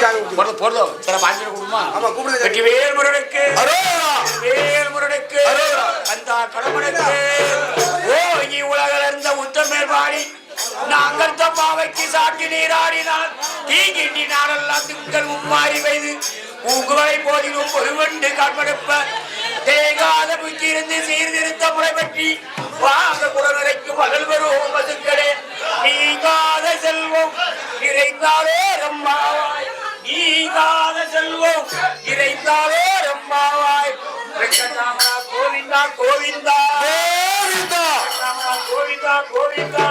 கும்பிட்டு சாமி கும்பிட்டு போறது போறதோ சில பாஞ்சு கொடுமா? ஆமா கூப்பிடுங்க. வெற்றி வேல் முருகனுக்கு. அரோரா! வேல் முருகனுக்கு. அரோரா. அந்த கடமனுக்கு ஓ இனி உலகில் இருந்த உத்தமேல் பாடி நாங்கள் தம்மாவைக்கு சாட்டி நீராடினால் தீங்கிட்டி நாடெல்லாம் திங்கள் மும்மாறி பெய்து பூங்குவலை போதிலும் பொதுவண்டு காண்படுப்ப தேகாத புத்தி இருந்து சீர்திருத்த முறை பற்றி வாங்க குடநிலைக்கு மகள் வரும் பசுக்களே நீங்காத செல்வம் நிறைந்தாலே நிறைந்தாலே ரம்மாவாய் கோவிந்தா கோவிந்தா. கோவிந்தா. கோவிந்தா கோவிந்தா.